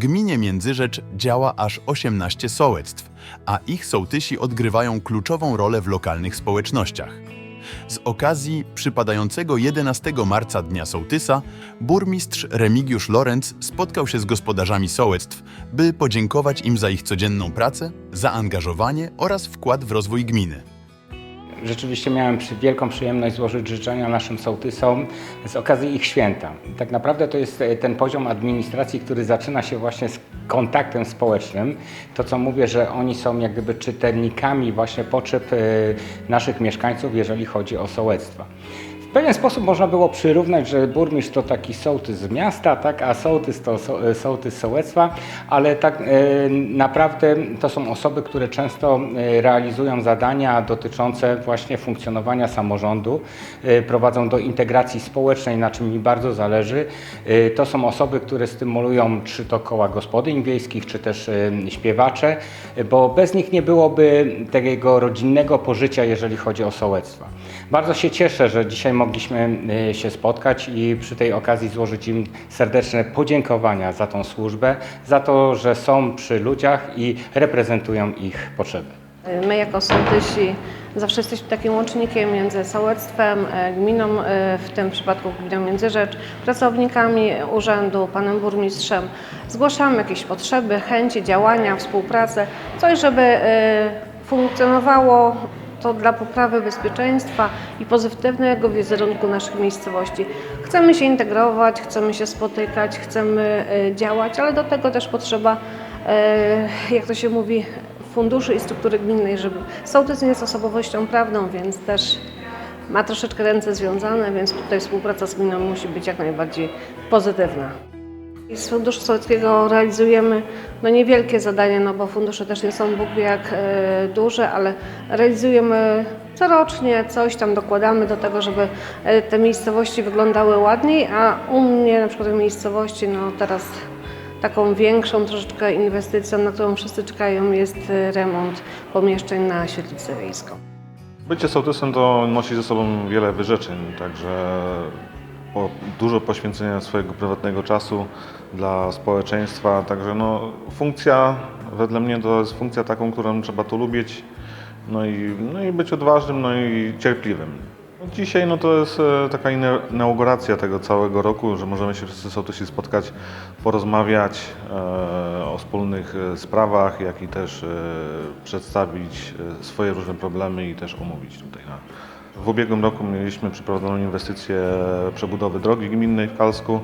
gminie Międzyrzecz działa aż 18 sołectw, a ich sołtysi odgrywają kluczową rolę w lokalnych społecznościach. Z okazji przypadającego 11 marca Dnia Sołtysa, burmistrz Remigiusz Lorenz spotkał się z gospodarzami sołectw, by podziękować im za ich codzienną pracę, zaangażowanie oraz wkład w rozwój gminy. Rzeczywiście miałem wielką przyjemność złożyć życzenia naszym sołtysom z okazji ich święta. Tak naprawdę to jest e, ten poziom administracji, który zaczyna się właśnie z kontaktem społecznym. To co mówię, że oni są jak gdyby czytelnikami właśnie potrzeb e, naszych mieszkańców, jeżeli chodzi o sołectwa. W pewien sposób można było przyrównać, że burmistrz to taki sołtys z miasta, tak, a sołtys to so, sołtys sołectwa, ale tak e, naprawdę to są osoby, które często e, realizują zadania dotyczące właśnie funkcjonowania samorządu, e, prowadzą do integracji społecznej, na czym mi bardzo zależy. E, to są osoby, które stymulują czy to koła gospodyń wiejskich, czy też e, śpiewacze, e, bo bez nich nie byłoby takiego rodzinnego pożycia, jeżeli chodzi o sołectwa. Bardzo się cieszę, że dzisiaj mogliśmy y, się spotkać i przy tej okazji złożyć im serdeczne podziękowania za tą służbę, za to, że są przy ludziach i reprezentują ich potrzeby. My jako sołtysi zawsze jesteśmy takim łącznikiem między sołectwem, e, gminą, e, w tym przypadku gminą Międzyrzecz, pracownikami urzędu, panem burmistrzem. Zgłaszamy jakieś potrzeby, chęci, działania, współpracę, coś, żeby e, funkcjonowało to dla poprawy bezpieczeństwa i pozytywnego wizerunku naszych miejscowości. Chcemy się integrować, chcemy się spotykać, chcemy e, działać, ale do tego też potrzeba, e, jak to się mówi, funduszy i struktury gminnej, żeby sołtys nie jest osobowością prawną, więc też ma troszeczkę ręce związane, więc tutaj współpraca z gminą musi być jak najbardziej pozytywna. Z funduszu sołeckiego realizujemy no niewielkie zadania, no bo fundusze też nie są Bóg wie jak e, duże, ale realizujemy corocznie, coś tam dokładamy do tego, żeby e, te miejscowości wyglądały ładniej, a u mnie na przykład w miejscowości, no teraz taką większą troszeczkę inwestycją, na którą wszyscy czekają, jest e, remont pomieszczeń na świetlicę wiejską. Bycie sołtysem to nosi ze sobą wiele wyrzeczeń, także po, dużo poświęcenia swojego prywatnego czasu dla społeczeństwa, także no, funkcja wedle mnie to jest funkcja taką, którą trzeba tu lubić, no i, no i być odważnym, no i cierpliwym. No Dzisiaj no to jest e, taka ina- inauguracja tego całego roku, że możemy się wszyscy sołtysi spotkać, porozmawiać e, o wspólnych e, sprawach, jak i też przedstawić swoje różne problemy i też omówić tutaj. Na. W ubiegłym roku mieliśmy przeprowadzoną inwestycję przebudowy drogi gminnej w Kalsku,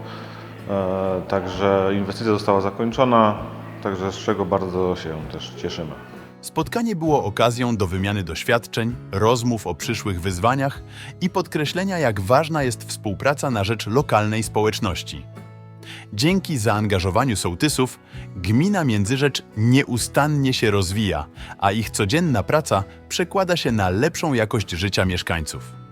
e, także inwestycja została zakończona, także z czego bardzo się też cieszymy. Spotkanie było okazją do wymiany doświadczeń, rozmów o przyszłych wyzwaniach i podkreślenia, jak ważna jest współpraca na rzecz lokalnej społeczności. Dzięki zaangażowaniu sołtysów, gmina Międzyrzecz nieustannie się rozwija, a ich codzienna praca przekłada się na lepszą jakość życia mieszkańców.